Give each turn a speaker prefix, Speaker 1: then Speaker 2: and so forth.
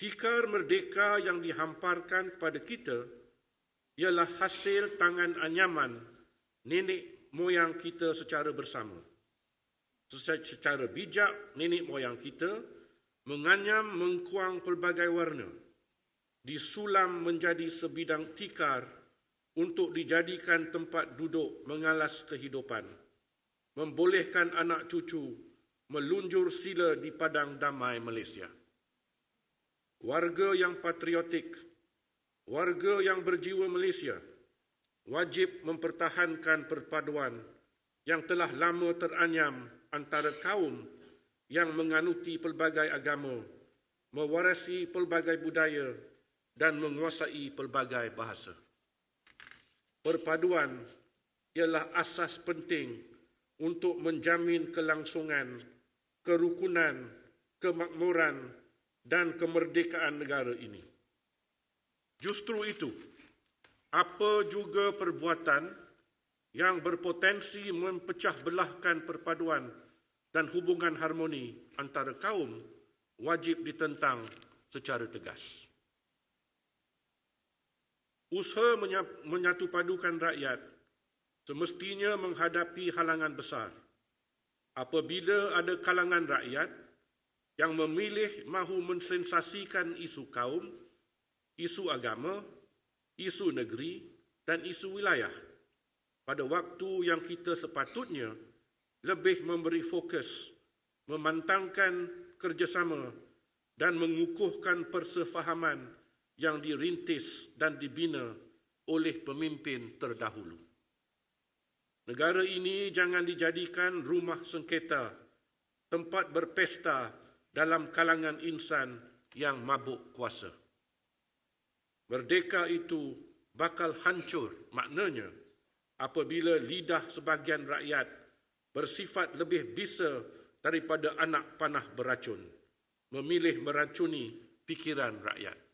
Speaker 1: Tikar merdeka yang dihamparkan kepada kita ialah hasil tangan anyaman nenek moyang kita secara bersama. Secara bijak, nenek moyang kita menganyam mengkuang pelbagai warna, disulam menjadi sebidang tikar untuk dijadikan tempat duduk mengalas kehidupan, membolehkan anak cucu melunjur sila di padang damai Malaysia warga yang patriotik, warga yang berjiwa Malaysia wajib mempertahankan perpaduan yang telah lama teranyam antara kaum yang menganuti pelbagai agama, mewarisi pelbagai budaya dan menguasai pelbagai bahasa. Perpaduan ialah asas penting untuk menjamin kelangsungan, kerukunan, kemakmuran dan kemerdekaan negara ini. Justru itu, apa juga perbuatan yang berpotensi mempecah belahkan perpaduan dan hubungan harmoni antara kaum wajib ditentang secara tegas. Usaha menyatupadukan rakyat semestinya menghadapi halangan besar apabila ada kalangan rakyat yang memilih mahu mensensasikan isu kaum, isu agama, isu negeri dan isu wilayah pada waktu yang kita sepatutnya lebih memberi fokus memantangkan kerjasama dan mengukuhkan persefahaman yang dirintis dan dibina oleh pemimpin terdahulu. Negara ini jangan dijadikan rumah sengketa, tempat berpesta dalam kalangan insan yang mabuk kuasa. Merdeka itu bakal hancur maknanya apabila lidah sebahagian rakyat bersifat lebih bisa daripada anak panah beracun, memilih meracuni fikiran rakyat.